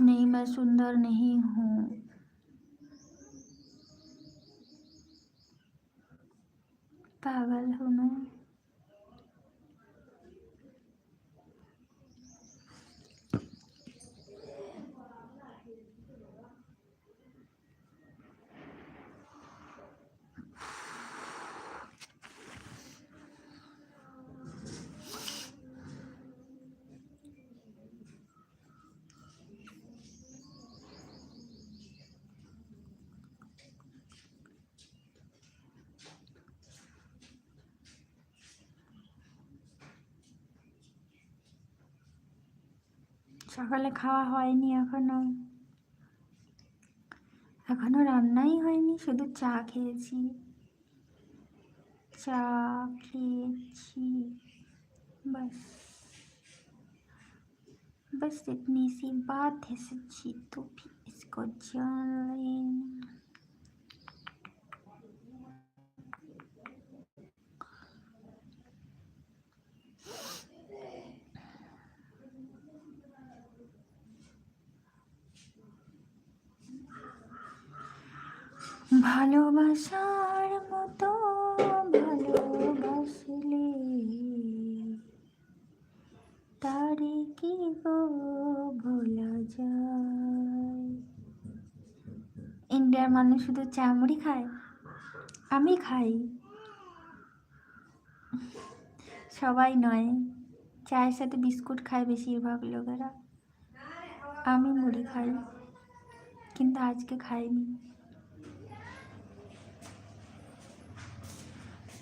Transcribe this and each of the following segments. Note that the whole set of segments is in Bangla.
नहीं मैं सुंदर नहीं हूँ। पागल हूँ मैं। সকালে খাওয়া হয়নি এখনো এখনো রান্নাই হয়নি শুধু চা খেয়েছি চা খেয়েছি बस बस इतनी सी बात है सच्ची तो भी इसको जान लेना ভালোবাসার মতো ভালোবাসলে। তারে কি গো ভোলা যায়? ইন্ডিয়ার মানুষ শুধু চামড়ি খায়? আমি খাই। সবাই নয়, চায়ের সাথে বিস্কুট খায় বেশিরভাগ লোকেরা। আমি মুড়ি খাই, কিন্তু আজকে খাইনি।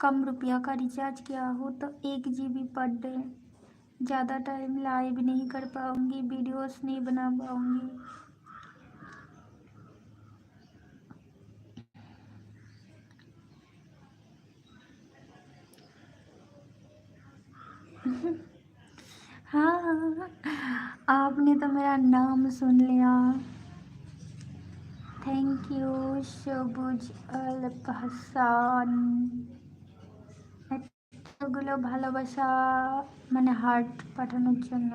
कम रुपया का रिचार्ज किया हो तो एक जी बी पर डे ज़्यादा टाइम लाइव नहीं कर पाऊँगी वीडियोस नहीं बना पाऊँगी। हाँ आपने तो मेरा नाम सुन लिया। थैंक यू शबुज अल हसान অনেকগুলো ভালোবাসা মানে হার্ট পাঠানোর জন্য।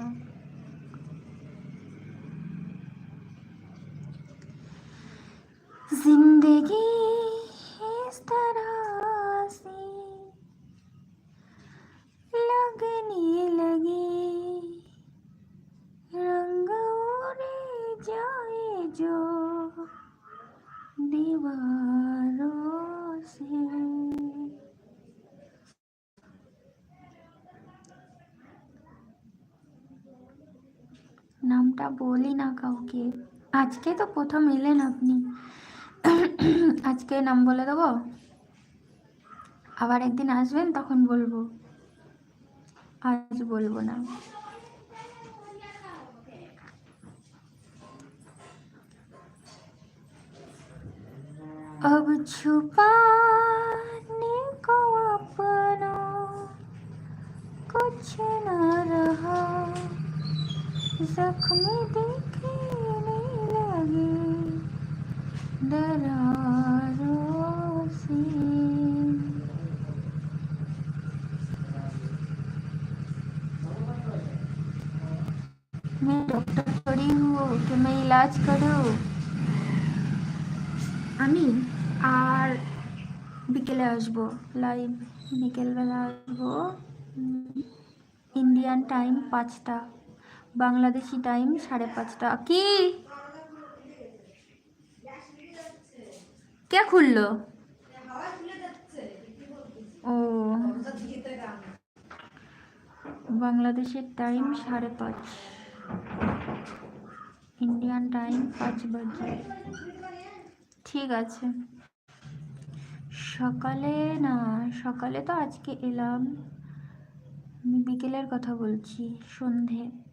জিন্দেগি নামটা বলি না কাউকে আজকে তো প্রথম এলেন আপনি আজকে নাম বলে দেবো আবার একদিন আসবেন তখন বলবো আজ বলবো না अब छुपाने को अपना कुछ न रहा जख्म दिखने लगे दरारों से मैं डॉक्टर थोड़ी हूँ कि मैं इलाज करूँ আমি আর বিকেলে আসবো লাইভ বিকেলবেলা আসবো ইন্ডিয়ান টাইম পাঁচটা বাংলাদেশি টাইম সাড়ে পাঁচটা। কি? কে খুললো? ও। বাংলাদেশের টাইম সাড়ে পাঁচ। ইন্ডিয়ান টাইম পাঁচ বাজে। ঠিক আছে। সকালে না, সকালে তো আজকে এলাম। আমি বিকেলের কথা বলছি, সন্ধে।